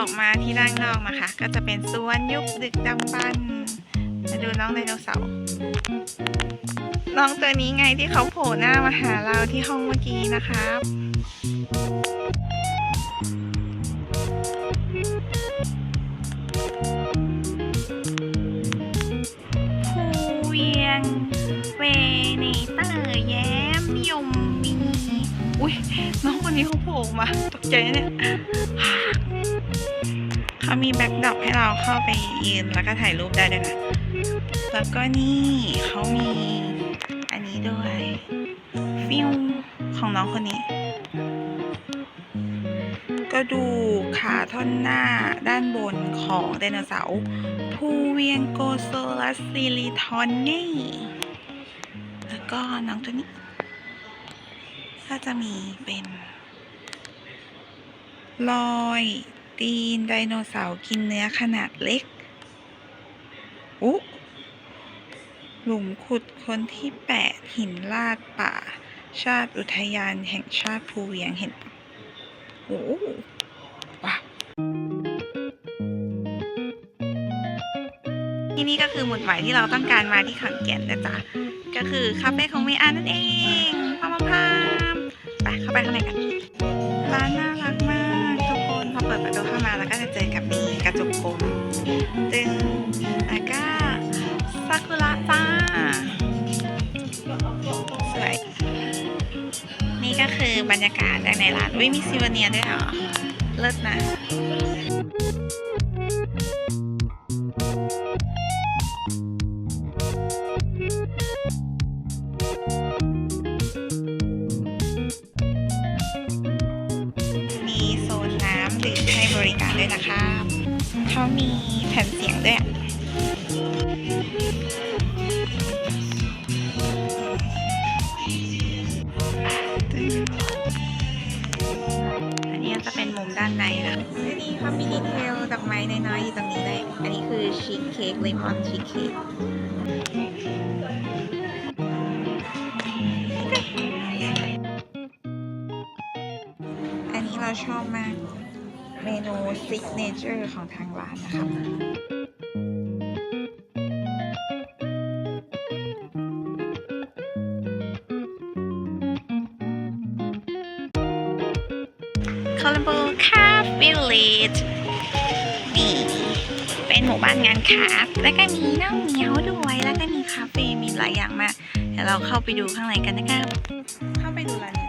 ออกมาที่ด้านนอกนะคะ ก็จะเป็นสวนยุคดึกดำบรรพ์มาดูน้องไดโนเสาร์น้องตัวนี้ไงที่เขาโผล่หน้ามาหาเราที่ห้องเมื่อกี้นะครับภูเวียงเวเนเตอร์แย้มยมมี อุ้ยน้องคนนี้เขาโผล่มา ตกใจเนี่ย เขามีแบ็คดรอปให้เราเข้าไปยืนแล้วก็ถ่ายรูปได้ด้วยนะ แล้วก็นี่เขามีอันนี้ด้วยฟิลของน้องคนนี้ก็ดูขาท่อนหน้าด้านบนของไดโนเสาร์ภูเวียงโกโซลัสซิลิทอนนี่ แล้วก็น้องตัวนี้ ก็จะมีเป็นรอย ตีน ไดโนเสาร์กินเนื้อขนาดเล็ก อุ๊หลุมขุดคนที่แปดหินลาดป่า ชาติอุทยานแห่งชาติภูเวียงเห็นโอ้ว้าวที่นี่ก็คือหมุดหมายที่เราต้องการมาที่ขอนแก่นนะจ๊ะ ก็คือคาเฟ่ของเมอานั่นเองพามพามไปเข้าไปข้างในกัน จ้า สวย นี่ก็คือบรรยากาศจากในร้านวิมีซิวเนียด้วยเหรอ เลิศนะมีโซนน้ำดื่มให้บริการด้วยนะคะเขามีแผ่นเสียงด้วย อกไม้น้อยๆอยู่ตรงนี้เลย อันนี้คือชีสเค้กเลมอนชีสเค้กอันนี้เราชอบมาก เมนูซิกเนเจอร์ของทางร้านนะครับคาร์บคาฟิลิช นี่เป็นหมู่บ้านงานคราฟแล้วก็มีน้องเหมียวด้วยแล้วก็มีคาเฟ่มีหลายอย่างมากเดี๋ยวเราเข้าไปดูข้างในกันนะครับเข้าไปดูร้านนี้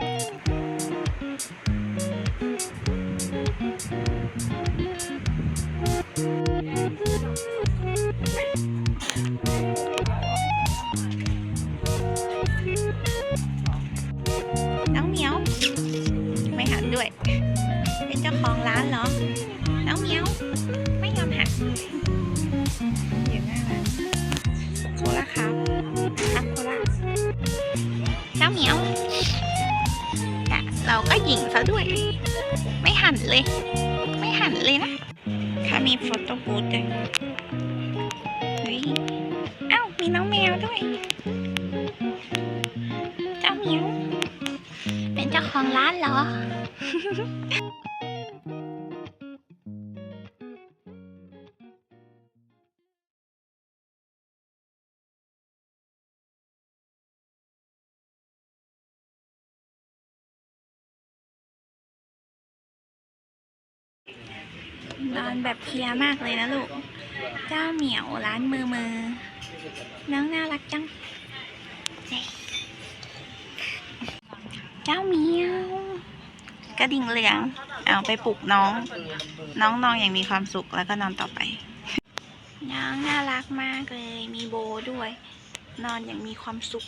น้องเหมียว ไม่หันด้วย เป็นเจ้าของร้านเหรอ น้องเหมียว ไม่ยอมหันอยู่หน้าร้านโคล่าครับครับโคล่าเจ้าเหมียวแต่เราก็หยิงซะด้วย ไม่หันเลย ไม่หันเลยนะค่ะมีโฟโต้บูธด้วยเฮ้ยเอ้ามีน้องแมวด้วย เจ้าเหมียวเป็นเจ้าของร้านเหรอ นอนแบบเพลียมากเลยนะลูก เจ้าเหมียวร้านมือมือ น้องน่ารักจังเย้เจ้าเหมียวกระดิ่งเหลือง เอาไปปลุกน้อง น้องนอนอย่างมีความสุขแล้วก็นอนต่อไป น้องน่ารักมากเลย มีโบด้วย นอนอย่างมีความสุข